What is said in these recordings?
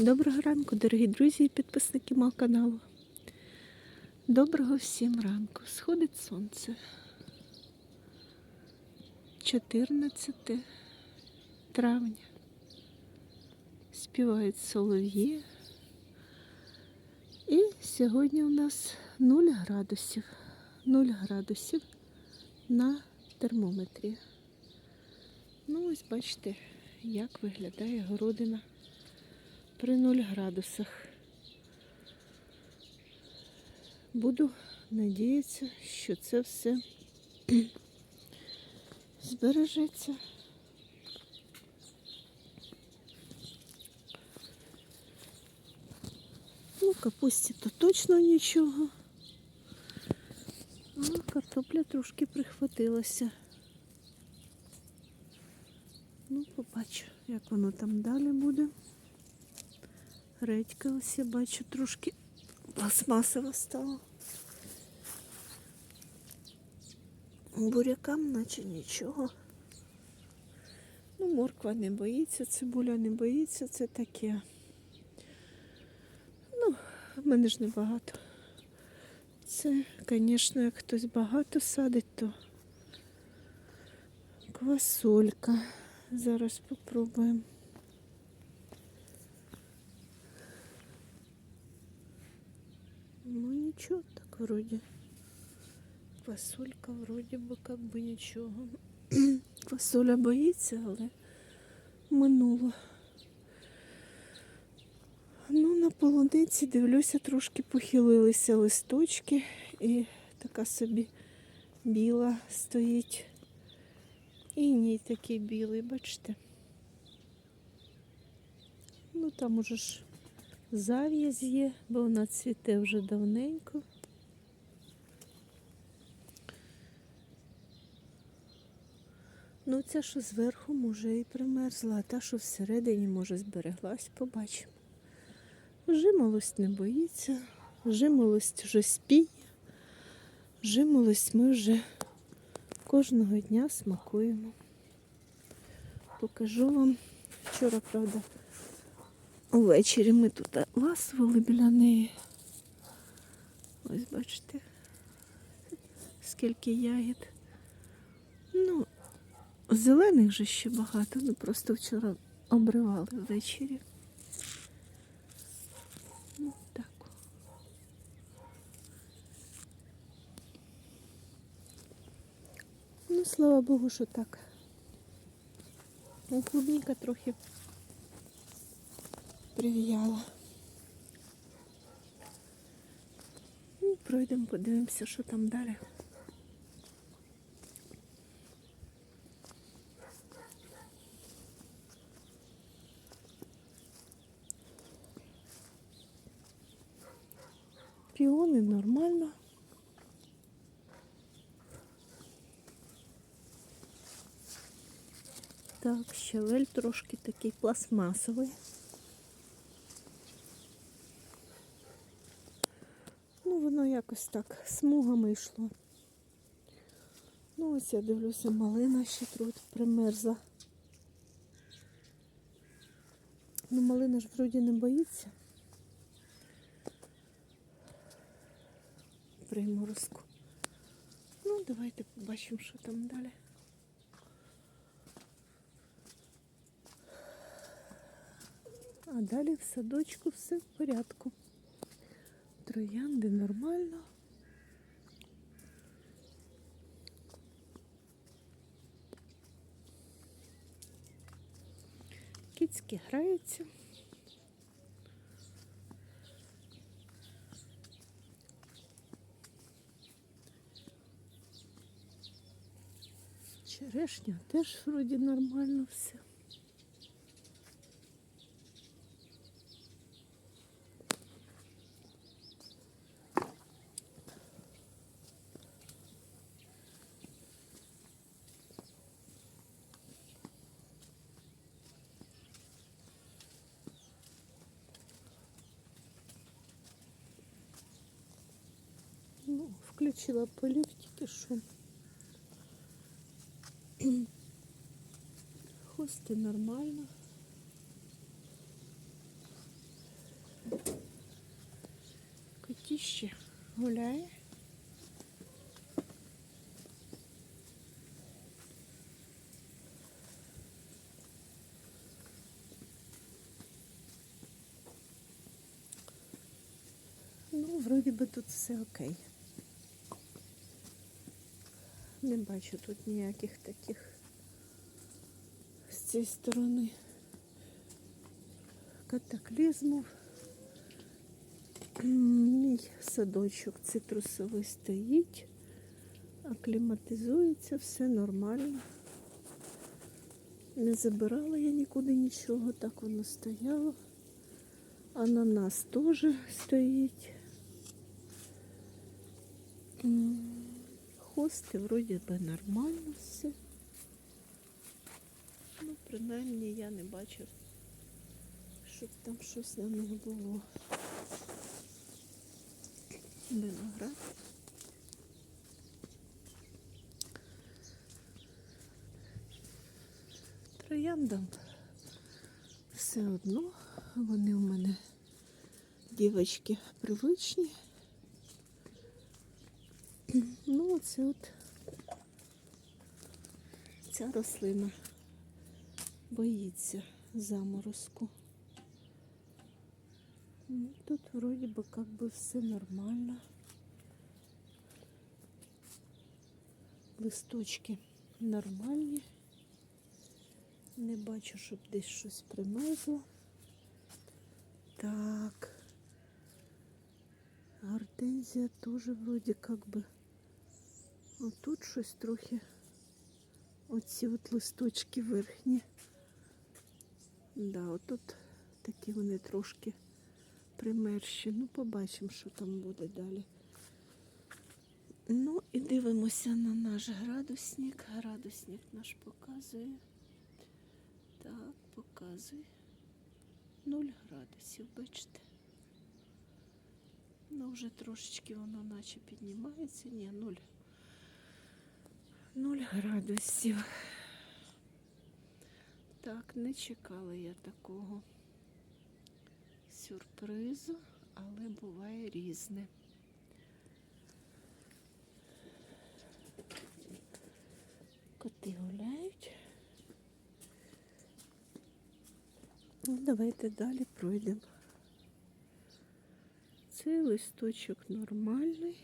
Доброго ранку, дорогі друзі і підписники мого каналу. Доброго всім ранку. Сходить сонце. 14 травня. Співають солов'ї. І сьогодні у нас 0 градусів. 0 градусів на термометрі. Ну, ось бачите, як виглядає городина при 0 градусах. Буду надіятися, що це все збережеться. Ну, капусті то точно нічого. А картопля трошки прихватилася. Ну, побачу, як воно там далі буде. Редька ось я бачу трошки пластмасова стала. Бурякам наче нічого. Ну, морква не боїться, цибуля не боїться, це таке. Ну, в мене ж небагато. Це, звісно, як хтось багато садить, то квасолька. Зараз попробуємо. Ну ничего, так вроде. Квасолька вроде би как би нічого. Квасоля боїться, але минуло. Ну, на полуниці дивлюся, трошки похилилися листочки і така собі біла стоїть. І ні такий білий, бачите. Ну там уже ж зав'язь є, бо вона цвіте вже давненько. Ну, ця, що зверху, може, і примерзла, а та, що всередині, може, збереглась, побачимо. Жимолость не боїться, жимолость вже спіє, жимолость ми вже кожного дня смакуємо. Покажу вам. Вчора, правда, Увечері ми тут ласували біля неї. Ось бачите, скільки ягід. Ну, зелених же ще багато, ну просто вчора обривали ввечері. Ну, так. Ну, слава Богу, що так. Ну, клубніка трохи прив'яла. Ну, пройдемо, подивимося, що там далі. Піони нормально. Так, щавель трошки такий пластмасовий. Воно якось так смугами йшло. Ну, ось я дивлюся, малина ще трохи примерзла. Ну, малина ж вроді не боїться. Приморозку. Ну, давайте побачимо, що там далі. А далі в садочку все в порядку. Троянди нормально. Кіцьки граються. Черешня теж вроді нормально все. Включила полив тільки що. Хости нормально. Котіще гуляє. Ну, вроді би тут все окей. Не бачу тут ніяких таких з цієї сторони катаклізмів. Мій садочок цитрусовий стоїть, акліматизується, все нормально. Не забирала я нікуди нічого, так воно стояло. Ананас теж стоїть. М, Хости вроді би нормально все. Ну, принаймні я не бачу, щоб там щось на них було. Виноград. Трояндам все одно, вони у мене дівочки привичні. Ну, оце от ця рослина боїться заморозку. Ну, Тут вроде бы как бы все нормально. Листочки нормальні. Не бачу, щоб десь щось примерзло. Так. Гортензія теж вроді как би. Отут щось трохи. Оці от листочки верхні. Да, отут такі вони трошки примерші. Ну, побачимо, що там буде далі. Ну і дивимося на наш градусник. Градусник наш показує. Так, показує. 0 градусів, бачите. Ну, вже трошечки воно наче піднімається. Ні, 0. 0 градусів. Так, не чекала я такого сюрпризу, але буває різне. Коти гуляють. Ну, давайте далі пройдемо. Цей листочок нормальний.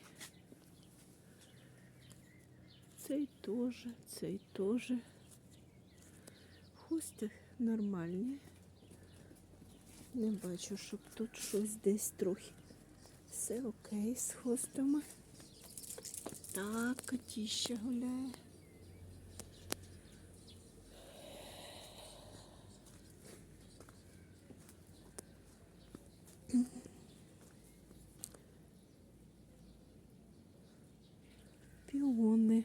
Цей теж, цей теж. Хости нормальні. Не бачу, щоб тут щось десь трохи. Все окей з хвостами. Так, котіще гуляє. Піони.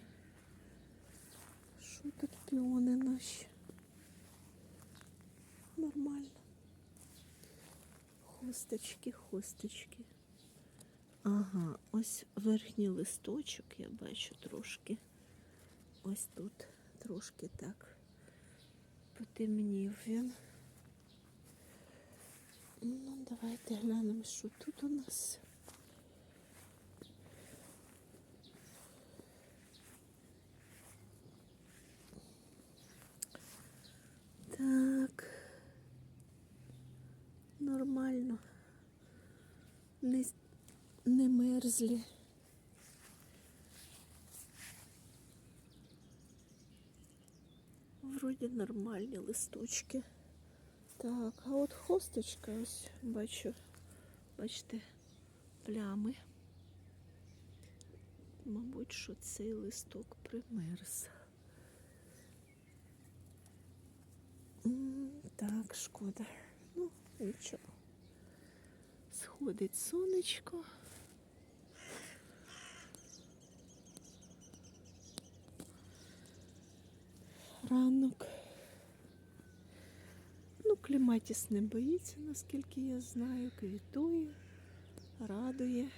Що тут піони наші? Нормально. Хосточки, хосточки. Ага, ось верхній листочок я бачу трошки. Ось тут трошки так потемнів він. Ну, давайте глянемо, що тут у нас. Так. Нормально. Не, не мерзлі. Вроді нормальні листочки. Так, а от хосточка ось бачу, бачите, плями. Мабуть, що цей листок примерз. Так, шкода. Нічого. Сходить сонечко. Ранок. Ну, кліматіс не боїться, наскільки я знаю, квітує, радує.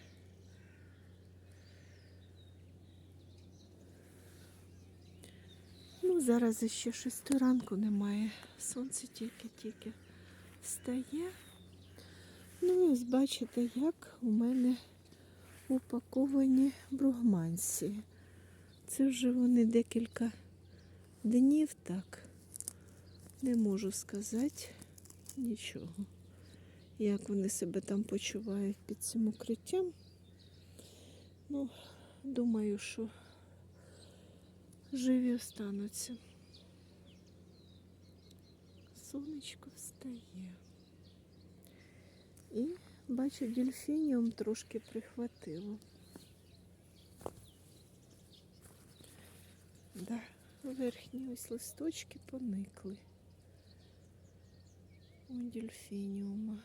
Ну, зараз ще шести ранку немає. Сонце тільки-тільки встає. Ну, ось бачите, як у мене упаковані бругмансії. Це вже вони декілька днів так. Не можу сказати нічого. Як вони себе там почувають під цим укриттям. Ну, думаю, що живі остануться. Сонечко встає. І бачу, дельфініум трошки прихватило. Да, верхні ось листочки поникли. У дельфініума.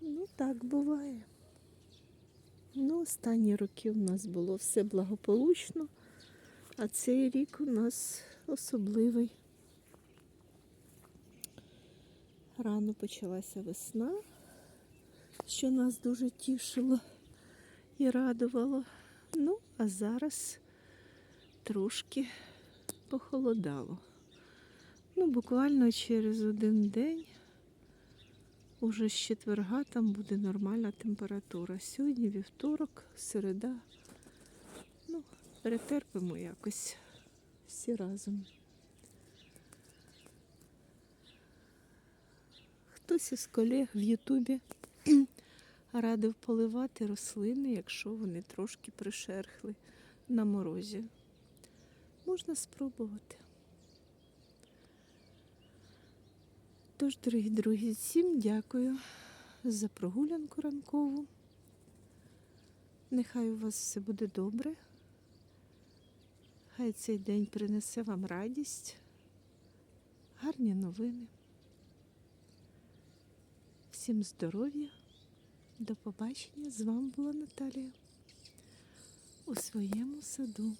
Ну, так буває. Ну, останні роки у нас було все благополучно, а цей рік у нас особливий. Рано почалася весна, що нас дуже тішило і радувало. Ну, а зараз трошки похолодало. Ну, буквально через один день, уже з четверга, там буде нормальна температура. Сьогодні вівторок, середа. Ну, перетерпимо якось всі разом. Хтось із колег в Ютубі радив поливати рослини, якщо вони трошки пришерхли на морозі. Можна спробувати. Тож, дорогі друзі, всім дякую за прогулянку ранкову. Нехай у вас все буде добре. Хай цей день принесе вам радість, гарні новини. Всім здоров'я, до побачення. З вами була Наталія у своєму саду.